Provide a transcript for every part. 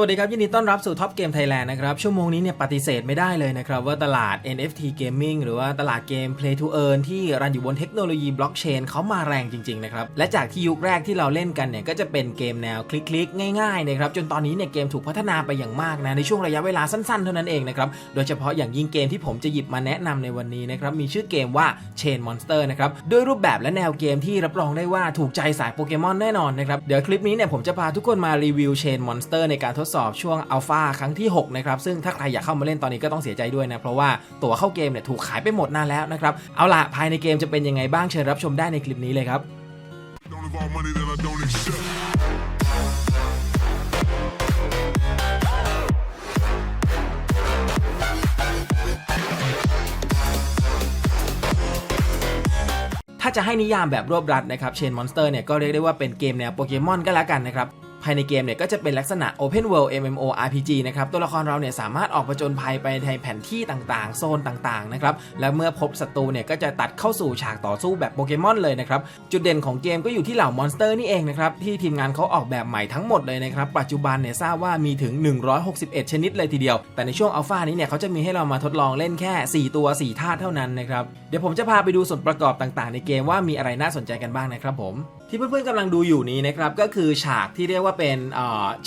วัสดีครับ ยินดีต้อนรับสู่ท็อปเกมไทยแลนด์นะครับ ชั่วโมงนี้เนี่ยปฏิเสธไม่ได้เลยนะครับ ว่าตลาด NFT Gaming หรือว่าตลาดเกม Play to Earn ที่รันอยู่บนเทคโนโลยีบล็อกเชนเขามาแรงจริง ๆ นะครับ และจากที่ยุคแรกที่เราเล่นกันเนี่ย ก็จะเป็นเกมแนวคลิกๆ ง่ายๆนะครับจนตอนนี้เนี่ยเกมถูกพัฒนาไปอย่างมากนะ ในช่วงระยะเวลาสั้นๆ เท่านั้นเองนะครับ โดยเฉพาะอย่างยิ่งเกมที่ผมจะหยิบมาแนะนำในวันนี้นะครับมีชื่อเกมว่า Chain Monster นะครับด้วยรูปแบบและแนวเกมที่รับรองได้ว่าถูกใจสายโปเกมอนแน่นอนนะครับเดี๋ยวคลิปนี้เนี่ยผมจะพาทุกคนมารีวิว Chain Monster ในการทดสอบช่วงอัลฟาครั้งที่ 6 นะครับ ซึ่งถ้าใครอยากเข้ามาเล่นตอนนี้ก็ต้องเสียใจด้วยนะ เพราะว่าตั๋วเข้าเกมเนี่ยถูกขายไปหมดนานแล้วนะครับ เอาล่ะภายในเกมจะเป็นยังไงบ้างเชิญรับชมได้ในคลิปนี้เลยครับ ถ้าจะให้นิยามแบบรวบรัดนะครับ Chain Monster เนี่ยก็เรียกได้ว่าเป็นเกมแนวโปเกมอนก็แล้วกันนะครับ ภายในเกมเนี่ยก็จะเป็นลักษณะ Open World MMO RPG นะครับ ตัวละครเราเนี่ยสามารถออกผจญภัยไปในแผนที่ต่างๆ โซนต่างๆ นะครับ และเมื่อพบศัตรูเนี่ยก็จะตัดเข้าสู่ฉากต่อสู้แบบโปเกมอนเลยนะครับ จุดเด่นของเกมก็อยู่ที่เหล่ามอนสเตอร์นี่เองนะครับ ที่ทีมงานเขาออกแบบใหม่ทั้งหมดเลยนะครับ ปัจจุบันเนี่ยทราบว่ามีถึง 161 ชนิดเลยทีเดียว แต่ในช่วงอัลฟานี้เนี่ยเขาจะมีให้เรามาทดลองเล่นแค่ 4 ตัว4ธาตุเท่านั้นนะครับ เดี๋ยวผมจะพาไปดูส่วนประกอบต่างๆ ในเกมว่ามีอะไรน่าสนใจกันบ้างนะครับผม ที่เพื่อนๆกำลังดูอยู่นี้นะครับก็คือฉากที่เรียกว่าเป็น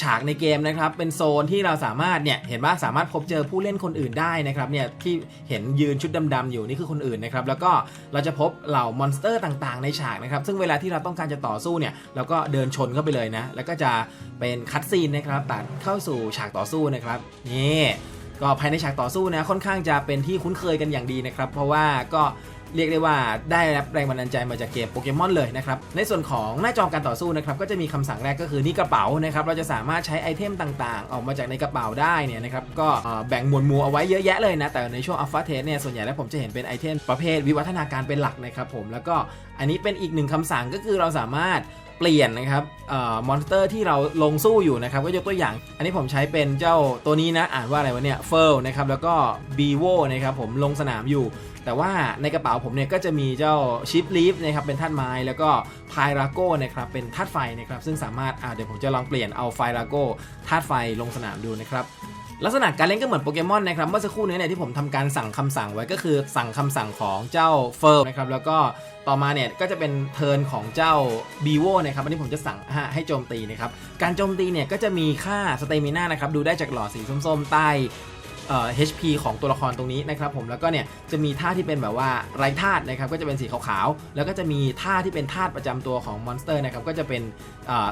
ฉากในเกมนะครับ เป็นโซนที่เราสามารถเนี่ยเห็นว่าสามารถพบเจอผู้เล่นคนอื่นได้นะครับเนี่ยที่เห็นยืนชุดดำๆอยู่นี่คือคนอื่นนะครับแล้วก็เราจะพบเหล่ามอนสเตอร์ต่างๆในฉากนะครับซึ่งเวลาที่เราต้องการจะต่อสู้เนี่ยเราก็เดินชนเข้าไปเลยนะ แล้วก็จะเป็นคัตซีนนะครับตัดเข้าสู่ฉากต่อสู้นะครับนี่ก็ภายในฉากต่อสู้นะค่อนข้างจะเป็นที่คุ้นเคยกันอย่างดีนะครับเพราะว่าก็ เรียกได้ว่าได้รับแรงบันดาลใจมาจากเกมโปเกมอนเลยนะครับ ในส่วนของหน้าจอการต่อสู้นะครับก็จะมีคำสั่งแรกก็คือนี่กระเป๋านะครับเราจะสามารถใช้ไอเทมต่างๆ ออกมาจากในกระเป๋าได้เนี่ยนะครับก็แบ่งหมวดหมู่เอาไว้เยอะแยะเลยนะ แต่ในช่วงอัลฟาเทสเนี่ยส่วนใหญ่แล้วผมจะเห็นเป็นไอเทมประเภทวิวัฒนาการเป็นหลักนะครับผมแล้วก็อันนี้เป็นอีกหนึ่งคำสั่งก็คือเราสามารถ เปลี่ยนนะครับออมอนสเตอร์ที่เราลงสู้อยู่นะครับ ก็ยกตัวอย่าง อันนี้ผมใช้เป็นเจ้าตัวนี้นะ อ่านว่าอะไรวะเนี่ยเฟิลนะครับ แล้วก็บีโวนะครับ ผมลงสนามอยู่ แต่ว่าในกระเป๋าผมเนี่ยก็จะมีเจ้าชิปลีฟนะครับ เป็นธาตุไม้ แล้วก็พายราโก้นะครับ เป็นธาตุไฟนะครับ ซึ่งสามารถ อ่าเดี๋ยวผมจะลองเปลี่ยนเอาไฟราโก้ธาตุไฟลงสนามดูนะครับ ลักษณะการเล่นก็เหมือนโปเกมอนนะครับเมื่อสักครู่นี้เนี่ยที่ผมทำการสั่งคำสั่งไว้ก็คือสั่งคำสั่งของเจ้าเฟิร์มนะครับแล้วก็ต่อมาเนี่ยก็จะเป็นเทิร์นของเจ้าบีโวนะครับอันนี้ผมจะสั่งให้โจมตีนะครับการโจมตีเนี่ยก็จะมีค่าสเตมิน่านะครับดูได้จากหลอดสีส้มๆใต้ เอ่อ HP ของตัวละครตรงนี้นะครับผมแล้วก็เนี่ยจะมีท่าที่เป็นแบบว่าไร้ธาตุนะครับก็จะเป็นสีขาวๆแล้วก็จะมีท่าที่เป็นธาตุประจำตัวของมอนสเตอร์นะครับก็จะเป็น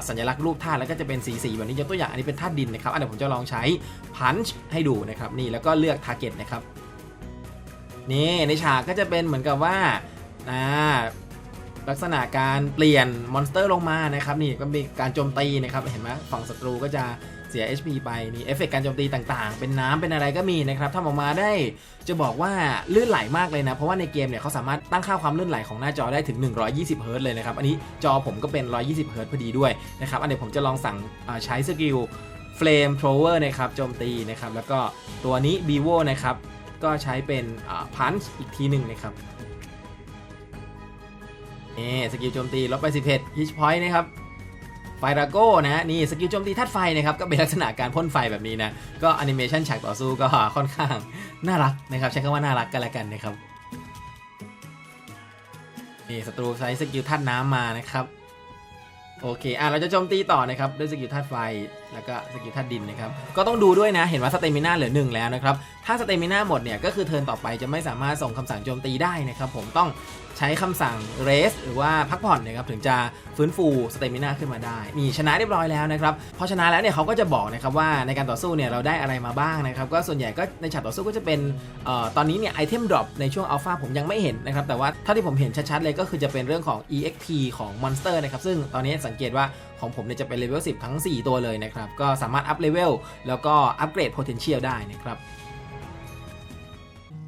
สัญลักษณ์รูปธาตุแล้วก็จะเป็นสีๆแบบนี้ยกตัวอย่างอันนี้เป็นธาตุดินนะครับอันเดี๋ยวผมจะลองใช้พันช์ให้ดูนะครับนี่แล้วก็เลือกทาร์เก็ตนะครับนี่ในฉากก็จะเป็นเหมือนกับว่าอ่าลักษณะการเปลี่ยนมอนสเตอร์ลงมานะครับนี่ก็มีการโจมตีนะครับเห็นไหมฝั่งศัตรูก็จะ เสีย HP ไปนี่เอฟเฟกต์การโจมตีต่างๆ เป็นน้ำเป็นอะไรก็มีนะครับทำออกมาได้จะบอกว่าลื่นไหลมากเลยนะ เพราะว่าในเกมเนี่ยเขาสามารถตั้งค่าความลื่นไหลของหน้าจอได้ถึง 120เฮิร์ตเลยนะครับ อันนี้จอผมก็เป็น 120เฮิร์ตพอดีด้วยนะครับ อันเดี๋ยวผมจะลองสั่งใช้สกิล Flame Thrower นะครับโจมตีนะครับแล้วก็ตัวนี้ b ี v o นะครับก็ใช้เป็นพันช์อีกทีหนึ่งนะครับนี่สกิลโจมตีลดไป11 hit point นะครับ ไฟราโก้นะฮะนี่สกิลโจมตีธาตุไฟนะครับก็เป็นลักษณะการพ่นไฟแบบนี้นะก็แอนิเมชันฉากต่อสู้ก็ค่อนข้างน่ารักนะครับใช้คำว่าน่ารักกันแล้วกันนะครับนี่ศัตรูใช้สกิลธาตุน้ำมานะครับโอเคอะเราจะโจมตีต่อนะครับด้วยสกิลธาตุไฟ แล้วก็สกิลธาตุดินนะครับ ก็ต้องดูด้วยนะ เห็นว่าสเตมิน่าเหลือหนึ่งแล้วนะครับ ถ้าสเตมิน่าหมดเนี่ย ก็คือเทิร์นต่อไปจะไม่สามารถส่งคำสั่งโจมตีได้นะครับ ผมต้องใช้คำสั่ง rest หรือว่าพักผ่อนนะครับ ถึงจะฟื้นฟูสเตมิน่าขึ้นมาได้มีชนะเรียบร้อยแล้วนะครับ พอชนะแล้วเนี่ยเขาก็จะบอกนะครับว่าในการต่อสู้เนี่ยเราได้อะไรมาบ้างนะครับ ก็ส่วนใหญ่ก็ในฉากต่อสู้ก็จะเป็นเอ่อตอนนี้เนี่ยไอเทมดรอปในช่วงอัลฟาผมยังไม่เห็นนะครับ แต่ว่าเท่าที่ผมเห็นชัดๆเลยก็คือจะเป็นเรื่องของ EXP ของมอนสเตอร์นะครับ ซึ่งตอนนี้สังเกตว่า ของผมเนี่ยจะเป็นเลเวล10 ทั้ง 4 ตัวเลยนะครับ ก็สามารถอัพเลเวลแล้วก็อัปเกรด potential ได้นะครับ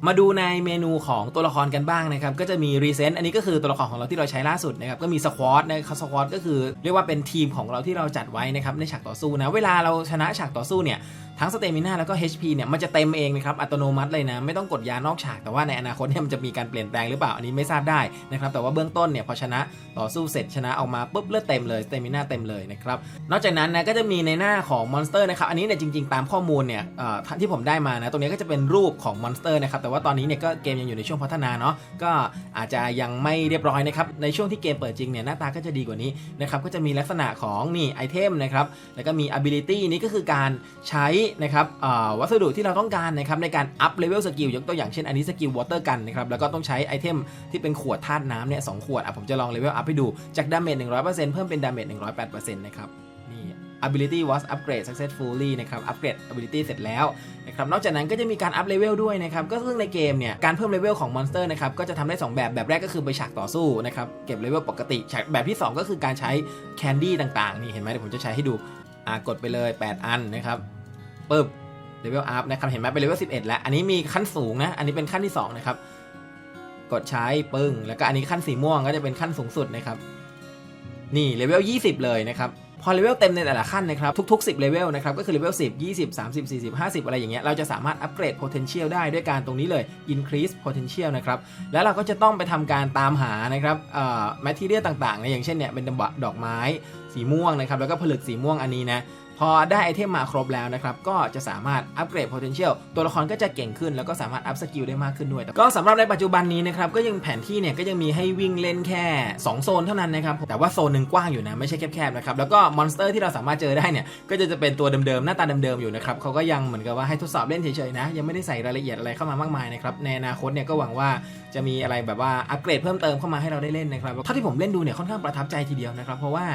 มาดูในเมนูของตัวละครกันบ้างนะครับ ก็จะมีรีเซนต์อันนี้ก็คือตัวละครของเราที่เราใช้ล่าสุดนะครับ ก็มีสควอตนะครับสควอตก็คือเรียกว่าเป็นทีมของเราที่เราจัดไว้นะครับในฉากต่อสู้นะ เวลาเราชนะฉากต่อสู้เนี่ย ทั้งสเตมิน่าแล้วก็ HP เนี่ยมันจะเต็มเองนะครับอัตโนมัติเลยนะ ไม่ต้องกดยานอกฉาก แต่ว่าในอนาคตเนี่ยมันจะมีการเปลี่ยนแปลงหรือเปล่า อันนี้ไม่ทราบได้นะครับแต่ว่าเบื้องต้นเนี่ยพอชนะต่อสู้เสร็จชนะออกมาปุ๊บเลือดเต็มเลยสเตมิน่าเต็มเลยนะครับนอกจากนั้นนะก็จะมีในหน้าของมอนสเตอร์นะครับอันนี้เนี่ยจริงๆ ตามข้อมูลเนี่ยที่ผมได้มานะตรงนี้ก็จะเป็นรูปของมอนสเตอร์นะครับแต่ว่าตอนนี้เนี่ยก็เกมยังอยู่ในช่วงพัฒนาเนาะก็อาจจะยังไม่เรียบร้อยนะครับในช่วงที่เกมเปิดจริงเนี่ยหน้าตาก็จะดีกว่านี้นะครับก็จะมีลักษณะของนี่ไอเทมนะครับแล้วก็มี ability นี่ก็คือการใช้นะครับวัสดุที่เราต้องการนะครับในการ up level skill ยกตัวอย่างเช่นอันนี้สกิล water กันนะครับแล้วก็ต้องใช้ไอเทมที่เป็นขวดธาตุน้ำเนี่ยสองขวดอะผมจะลอง level up ให้ดูจาก damage 100%เพิ่มเป็น damage 108%นะครับนี่ ability was upgrade successfully นะครับ upgrade ability เสร็จแล้วนะครับ นอกจากนั้นก็จะมีการ up level ด้วยนะครับ ก็ซึ่งในเกมเนี่ย การเพิ่ม level ของ monster นะครับ ก็จะทำได้ 2 แบบ แบบแรกก็คือไปฉากต่อสู้นะครับ เก็บ level ปกติฉากแบบที่ 2 ก็คือการใช้ candy ต่างๆ นี่เห็นไหมเดี๋ยวผมจะใช้ให้ดูอ่ากดไปเลย 8 อันนะครับ ปึ๊บ level up นะครับเห็นไหมเป็น level 11 แล้ว อันนี้มีขั้นสูงนะ อันนี้เป็นขั้นที่2นะครับ กดใช้ปึ้ง แล้วก็อันนี้ขั้นสีม่วงก็จะเป็นขั้นสูงสุดนะครับ นี่เลเวล20 เลยนะครับ พอเลเวลเต็มในแต่ละขั้นนะครับ ทุกๆ 10เลเวลนะครับ ก็คือเลเวล10 20 30 40 50 อะไรอย่างเงี้ย เราจะสามารถอัปเกรด potential ได้ด้วยการตรงนี้เลย increase potential นะครับ แล้วเราก็จะต้องไปทำการตามหานะครับเอ่อ material ต่างๆนะอย่างเช่นเนี่ยเป็นดอกไม้สีม่วงนะครับ แล้วก็ผลึกสีม่วงอันนี้นะ พอได้ไอเทมมาครบแล้วนะครับ ก็จะสามารถอัปเกรด potential ตัวละครก็จะเก่งขึ้น แล้วก็สามารถอัพสกิลได้มากขึ้นด้วย ก็สำหรับในปัจจุบันนี้นะครับ ก็ยังแผนที่เนี่ยก็ยังมีให้วิ่งเล่นแค่ 2 โซนเท่านั้นนะครับ แต่ว่าโซนหนึ่งกว้างอยู่นะ ไม่ใช่แคบๆนะครับ แล้วก็มอนสเตอร์ที่เราสามารถเจอได้เนี่ย ก็จะจะเป็นตัวเดิมๆ หน้าตาเดิมๆ อยู่นะครับเขาก็ยังเหมือนกับว่าให้ทดสอบเล่นเฉยๆนะ ยังไม่ได้ใส่รายละเอียดอะไรเข้ามามากมายนะครับ ในอนาคตเนี่ยก็หวังว่าจะมีอะไรแบบว่าอัปเกรดเพิ่มเติมเข้ามาให้เราได้เล่นนะครับเท่าที่ผมเล่นดูเนี่ยค่อนข้างประทับใจทีเดียวนะครับเพราะว่า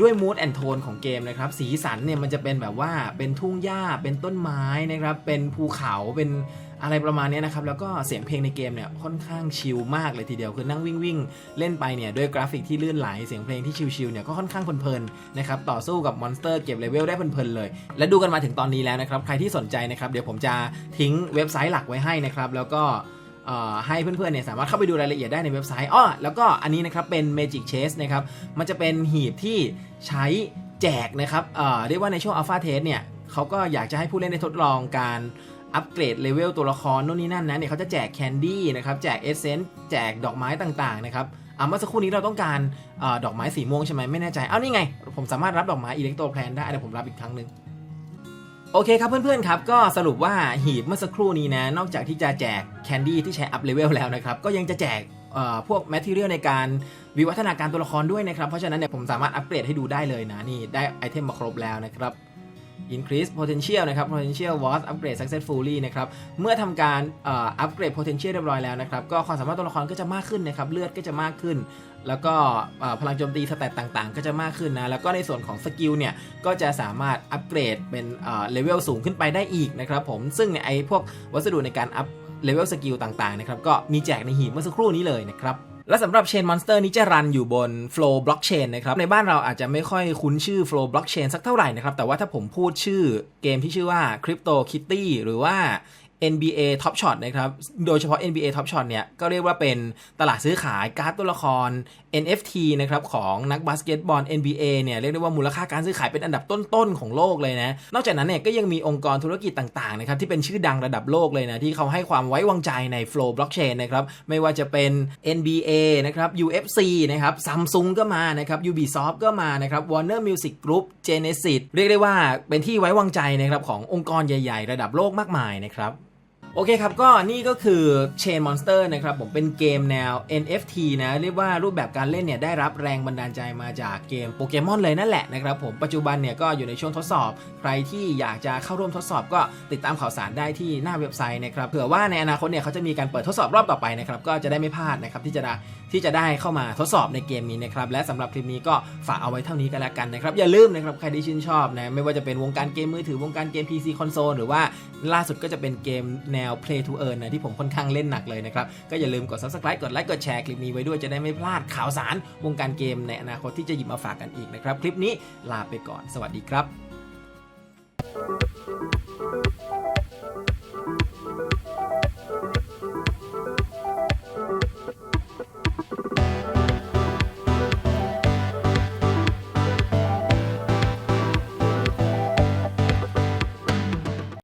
ด้วย mood and tone ของเกมนะครับสีสันเนี่ยมันจะเป็นแบบว่าเป็นทุ่งหญ้าเป็นต้นไม้นะครับเป็นภูเขาเป็นอะไรประมาณนี้นะครับแล้วก็เสียงเพลงในเกมเนี่ยค่อนข้างชิลมากเลยทีเดียวคือนั่งวิ่งวิ่งเล่นไปเนี่ยด้วยกราฟิกที่ลื่นไหลเสียงเพลงที่ชิลๆเนี่ยก็ค่อนข้างเพลินๆนะครับต่อสู้กับมอนสเตอร์เก็บเลเวลได้เพลินๆเลย และดูกันมาถึงตอนนี้แล้วนะครับใครที่สนใจนะครับเดี๋ยวผมจะทิ้งเว็บไซต์หลักไว้ให้นะครับแล้วก็ให้เพื่อนๆเนี่ยสามารถเข้าไปดูรายละเอียดได้ในเว็บไซต์อ้อแล้วก็อันนี้นะครับเป็น Magic Chase นะครับ มันจะเป็นหีบที่ใช้ แจกนะครับเอ่อเรียกว่าในช่วง Alpha Test เนี่ยเขาก็อยากจะให้ผู้เล่นได้ทดลองการอัปเกรดเลเวลตัวละครนู่นนี่นั่นนะเนี่ยเขาจะแจกแคนดี้นะครับแจกเอเซนต์แจกดอกไม้ต่างๆนะครับอะเมื่อสักครู่นี้เราต้องการอดอกไม้สีม่วงใช่ไหมไม่แน่ใจ เอานี่ไง ผมสามารถรับดอกไม้อิเล็กโทรแพลนได้เดี๋ยวผมรับอีกครั้งหนึ่งโอเคครับเพื่อนๆครับ ก็สรุปว่าหีบเมื่อสักครู่นี้นะ นอกจากที่จะแจกแคนดี้ที่ใช้อัพเลเวลแล้วนะครับ ก็ยังจะแจก พวกแมทเทียลในการวิวัฒนาการตัวละครด้วยนะครับ เพราะฉะนั้นเนี่ยผมสามารถอัปเกรดให้ดูได้เลยนะ นี่ได้ไอเทมมาครบแล้วนะครับ increase potential นะครับ potential was upgrade successfully นะครับ เมื่อทำการอัปเกรด potential เรียบร้อยแล้วนะครับ ก็ความสามารถตัวละครก็จะมากขึ้นนะครับ เลือดก็จะมากขึ้น แล้วก็พลังโจมตีสแตตต่างๆ ก็จะมากขึ้นนะ แล้วก็ในส่วนของสกิลเนี่ย ก็จะสามารถอัปเกรดเป็นเลเวลสูงขึ้นไปได้อีกนะครับผม ซึ่งเนี่ยไอพวกวัสดุในการอัพ เลเวลสกิลต่างๆนะครับก็มีแจกในหีบเมื่อสักครู่นี้เลยนะครับและสำหรับเชนมอนสเตอร์นี้จะรันอยู่บน Flow Blockchain นะครับ ในบ้านเราอาจจะไม่ค่อยคุ้นชื่อ Flow Blockchain สักเท่าไหร่นะครับ แต่ว่าถ้าผมพูดชื่อเกมที่ชื่อว่า Crypto Kitty หรือว่า NBA Top Shot นะครับ โดยเฉพาะ NBA Top Shot เนี่ย ก็เรียกว่าเป็นตลาดซื้อขายการ์ดตัวละคร NFT นะครับ ของนักบาสเกตบอล NBA เนี่ย เรียกได้ว่ามูลค่าการซื้อขายเป็นอันดับต้น ๆ ของโลกเลยนะ นอกจากนั้นเนี่ย ก็ยังมีองค์กรธุรกิจต่าง ๆ นะครับ ที่เป็นชื่อดังระดับโลกเลยนะ ที่เขาให้ความไว้วางใจใน Flow Blockchain นะครับ ไม่ว่าจะเป็น NBA นะครับ UFC นะครับ Samsung ก็มานะครับ Ubisoft ก็มานะครับ Warner Music Group Genesis เรียกได้ว่าเป็นที่ไว้วางใจนะครับขององค์กรใหญ่ ๆ ระดับโลกมากมายนะครับ โอเคครับ ก็นี่ก็คือ Chain Monster นะครับผมเป็นเกมแนว NFT นะ เรียกว่ารูปแบบการเล่นเนี่ยได้รับแรงบันดาลใจมาจากเกมโปเกมอนเลยนั่นแหละนะครับผมปัจจุบันเนี่ยก็อยู่ในช่วงทดสอบ ใครที่อยากจะเข้าร่วมทดสอบก็ติดตามข่าวสารได้ที่หน้าเว็บไซต์นะครับเผื่อว่าในอนาคตเนี่ยเขาจะมีการเปิดทดสอบรอบต่อไปนะครับก็จะได้ไม่พลาดนะครับที่จะได้ที่จะได้เข้ามาทดสอบในเกมนี้นะครับและสำหรับคลิปนี้ก็ฝากเอาไว้เท่านี้ก็แล้วกันนะครับอย่าลืมนะครับใครที่ชื่นชอบนะไม่ว่าจะเป็นวงการเกมมือถือวงการเกม PC คอนโซลหรือว่าล่าสุดก็จะเป็นเกมแนว Play to Earn นะที่ผมค่อนข้างเล่นหนักเลยนะครับ ก็อย่าลืมกด subscribe กดไลค์กดแชร์คลิปนี้ไว้ด้วยจะได้ไม่พลาดข่าวสาร วงการเกมในอนาคตที่จะหยิบมาฝากกันอีกนะครับคลิปนี้ลาไปก่อน สวัสดีครับ